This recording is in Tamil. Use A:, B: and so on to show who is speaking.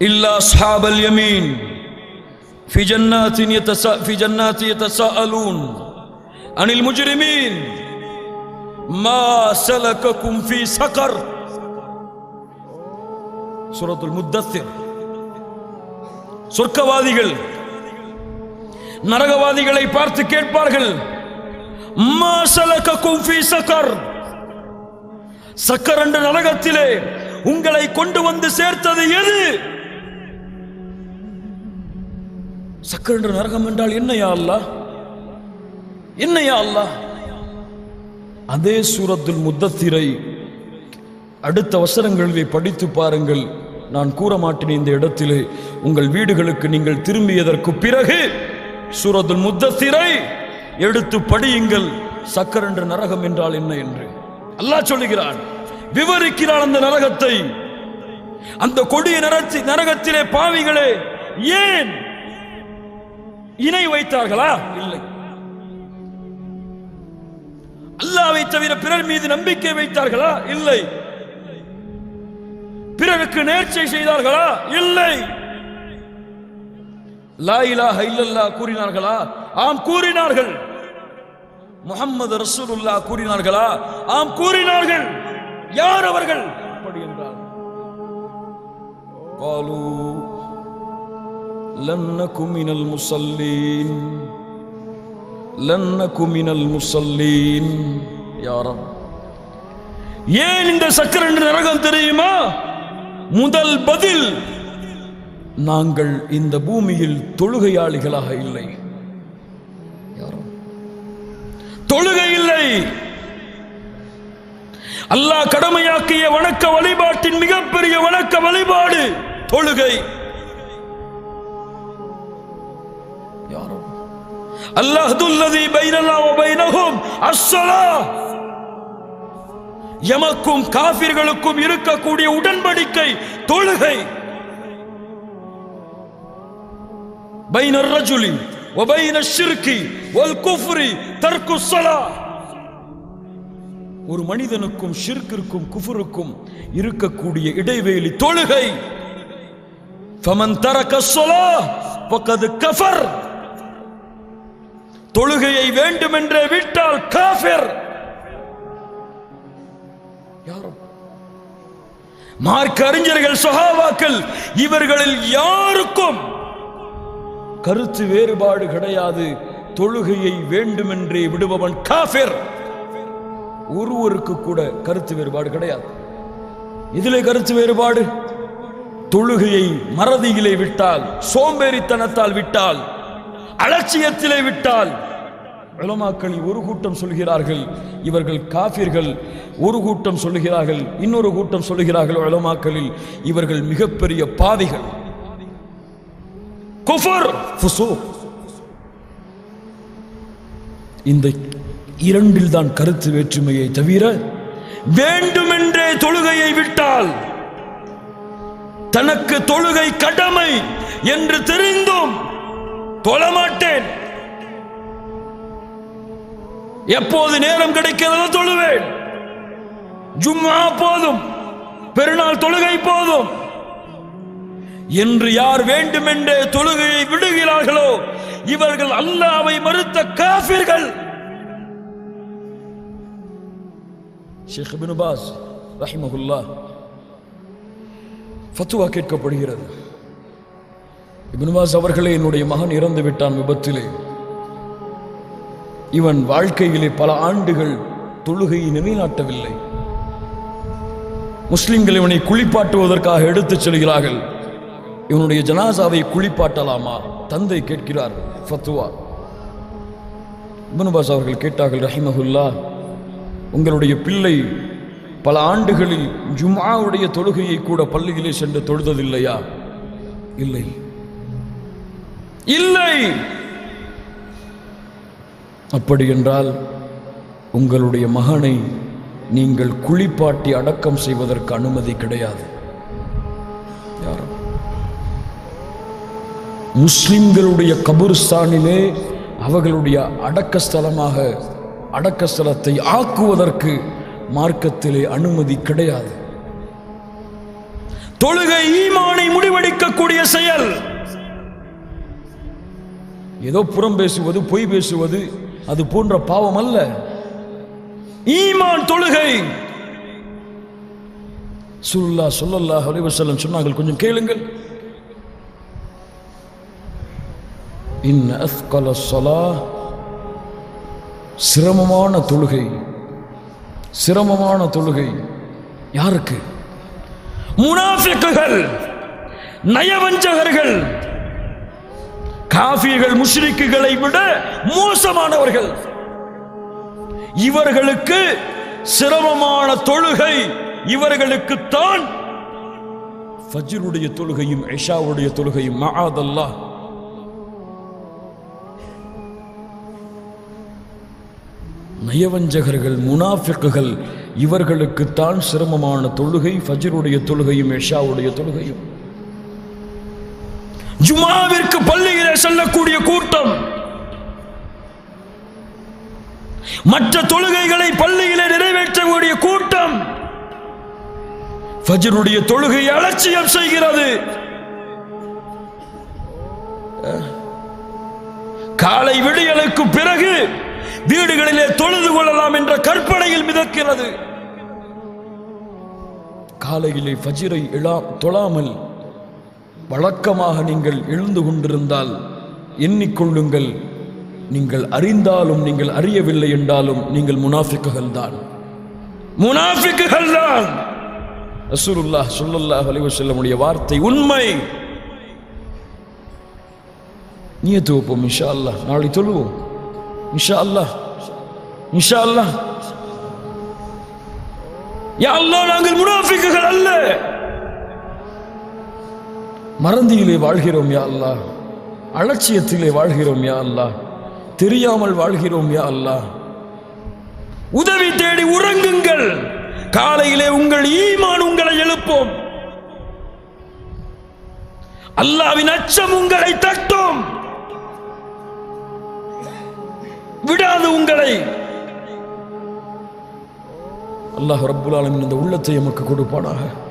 A: إلا أصحاب اليمين في جنات يتسا في جنات يتساءلون عن المجرمين ما سلككم في سقر سورة المدثر சொர்க்கவாதிகள் நரகவாதிகளை பார்த்து கேட்பார்கள் மா சலகக்கும் ஃபீ சக்கர் சக்கர் என்ற நரகத்திலே உங்களை கொண்டு வந்து சேர்த்தது எது சக்கர் என்ற நரகம் என்றால் என்னையா அல்லாஹ் என்னையா அல்லாஹ் அதே சூரத்தில் முத்தத்திரை அடுத்த வசனங்களிலே படித்து பாருங்கள். நான் கூற மாட்டேன் இந்த இடத்திலே. உங்கள் வீடுகளுக்கு நீங்கள் திரும்பியதற்கு பிறகு சூரத்தில் முத்தத்திரை எடுத்து படியுங்கள். சக்கர் என்ற நரகம் என்றால் என்ன என்று. அல்லாஹ் சொல்லுகிறான் விவரிக்கிறான் அந்த நரகத்தை. அந்த கொடிய நரகத்திலே பாவிகளே ஏன் இணை வைத்தார்களா? இல்லை. அல்லாவை தவிர பிறர் மீது நம்பிக்கை வைத்தார்களா? இல்லை. பிறருக்கு நேர்ச்சை செய்தார்களா? இல்லை. லா இல்லல்லா கூறினார்களா? ஆம் கூறினார்கள். முகம்மது ரசூலுல்லா கூறினார்களா? ஆம் கூறினார்கள். யார் அவர்கள்? அப்படி என்றால். قالوا لن نك من المصلين لن نك من المصلين يا رب ஏன் இந்த சக்கரண்டு நரகம் தெரியுமா முதல் பதில் நாங்கள் இந்த பூமியில் தொழுகையாளிகளாக இல்லை யாரோ? தொழுகை இல்லை அல்லாஹ் கடமையாக்கிய வணக்க வழிபாட்டின் மிகப்பெரிய வணக்க வழிபாடு தொழுகை அல்லாஹ்துல்லதி பைனனா வ பைனஹும் அஸ்ஸலாஹ் எமக்கும் காபிர்களுக்கும் இருக்கக்கூடிய உடன்படிக்கை தொழுகை பைன ரஜுலி وبين الشرك والكفر ترك الصلاه ஒரு மனிதனுக்கும் ஷிர்கிற்கும் குஃபருக்கும் இருக்கக்கூடிய இடைவேளி தொழுகை فمن ترك الصلاه فقد كفر தொழுகையை வேண்டுமென்றே விட்டால் காஃபிர். யாரும் மார்க்க அறிஞர்கள் சகாவாக்கள் இவர்களில் யாருக்கும் கருத்து வேறுபாடு கிடையாது. தொழுகையை வேண்டுமென்றே விடுபவன் காஃபிர். ஒருவருக்கு கூட கருத்து வேறுபாடு கிடையாது. இதிலே கருத்து வேறுபாடு? தொழுகையை மறதியிலே விட்டால் சோம்பேறித்தனத்தால் விட்டால் அலட்சியத்திலே விட்டால் உலமாக்களில் ஒரு கூட்டம் சொல்கிறார்கள் இவர்கள் காஃபிர்கள் ஒரு கூட்டம் சொல்லுகிறார்கள் இன்னொரு கூட்டம் சொல்லுகிறார்கள் உலமாக்களில் இவர்கள் மிகப்பெரிய பாவிகள். இந்த இரண்டில் தான் கருத்து வேற்றுமையை தவிர வேண்டுமென்றே தொழுகையை விட்டால் தனக்கு தொழுகை கடமை என்று தெரிந்தும் தொழமாட்டேன். எப்போது நேரம் கிடைக்கிறதோ தொழுவேன். ஜும்மா போதும். பெருநாள் தொழுகை போதும். என்று யார் வேண்டுமென்றே தொழுகையை விடுகிறார்களோ இவர்கள் அல்லாவை மறுத்த காபிர்கள் ஷேக் இப்னு பாஸ் ஃபத்துவா கேட்கப்படுகிறது. இப்னு பாஸ் அவர்களே என்னுடைய மகன் இறந்து விட்டான் விபத்திலே. இவன் வாழ்க்கையிலே பல ஆண்டுகள் தொழுகையை நிலைநாட்டவில்லை. முஸ்லிம்கள் இவனை குளிப்பாட்டுவதற்காக எடுத்துச் செல்கிறார்கள். இவனுடைய ஜனாசாவை குளிப்பாட்டலாமா? தந்தை கேட்கிறார் ஃபத்துவா. இபனுபாஸ் அவர்கள் கேட்டார்கள் ரஹிமஹுல்லா உங்களுடைய பிள்ளை பல ஆண்டுகளில் ஜும்மாவுடைய தொழுகையை கூட பள்ளியிலே சென்று தொழுததில்லையா? இல்லை. இல்லை! அப்படி என்றால் உங்களுடைய மகனை நீங்கள் குளிப்பாட்டி அடக்கம் செய்வதற்கு அனுமதி கிடையாது. யாரும் முஸ்லிம்களுடைய கபுர்ஸ்தானிலே அவர்களுடைய அடக்க ஸ்தலமாக அடக்க ஸ்தலத்தை ஆக்குவதற்கு மார்க்கத்திலே அனுமதி கிடையாது. தொழுகை ஈமானை முடிவெடுக்கக்கூடிய செயல். ஏதோ புறம் பேசுவது பொய் பேசுவது அது போன்ற பாவம் அல்ல. ஈமான் தொழுகை. சுல்லா சொல்லல்லா அலைஹி வஸல்லம் சொன்னார்கள் கொஞ்சம் கேளுங்கள். இன் அஸ்கல ஸலா சிரமமான தொழுகை. சிரமமான தொழுகை. யாருக்கு? முனாஃபிக்குகள் நயவஞ்சகர்கள். காஃபிர்கள் முஷ்ரிக்குகளை விட மோசமானவர்கள். இவர்களுக்கு சிரமமான தொழுகை இவர்களுக்குத்தான். ஃபஜ்ருடைய தொழுகையும் ஐஷாவுடைய தொழுகையும் மகாதல்லா நயவஞ்சகர்கள் முனாஃபிக்குகள் இவர்களுக்குத்தான் சிரமமான தொழுகை ஃபஜ்ருடைய தொழுகையும் இஷாவுடைய தொழுகையும். ஜுமாவிற்கு பள்ளியிலே செல்லக்கூடிய கூட்டம். மற்ற தொழுகைகளை பள்ளியிலே நிறைவேற்றக்கூடிய கூட்டம். ஃபஜ்ருடைய தொழுகை அலட்சியம் செய்கிறது. காலை விடியலுக்கு பிறகு வீடுகளிலே தொழுது கொள்ளலாம் என்ற கற்பனையில் மிதக்கிறது. காலையிலே ஃபஜிரை இழா தொழாமல் வழக்கமாக நீங்கள் எழுந்து கொண்டிருந்தால் எண்ணிக்கொள்ளுங்கள். நீங்கள் அறிந்தாலும் நீங்கள் அறியவில்லை என்றாலும் நீங்கள் முனாஃபிக்குகள் தான். முனாஃபிக்குகள் தான்! ரசூலுல்லாஹ் ஸல்லல்லாஹு செல்ல வஸல்லமுடைய வார்த்தை உண்மை. நீயே துவப்போம் மிஷா அல்லா நாளை சொல்லுவோம் இன்ஷா அல்லாஹ் இன்ஷா அல்லா யா அல்லாஹ் நாங்கள் முனாஃபிக்குகள் அல்ல! மறந்தியிலே வாழ்கிறோம் யா அல்லாஹ் அலட்சியத்திலே வாழ்கிறோம் யா அல்லாஹ் தெரியாமல் வாழ்கிறோம் யா அல்லாஹ் உதவி தேடி உறங்குங்கள். காலையிலே உங்கள் ஈமான் உங்களை எழுப்போம். அல்லாவின் அச்சம் உங்களை தட்டும். விடாது உங்களை. அல்லாஹ் ரப்புல் ஆலமின் இந்த உள்ளத்தை எமக்கு கொடுப்பானாக.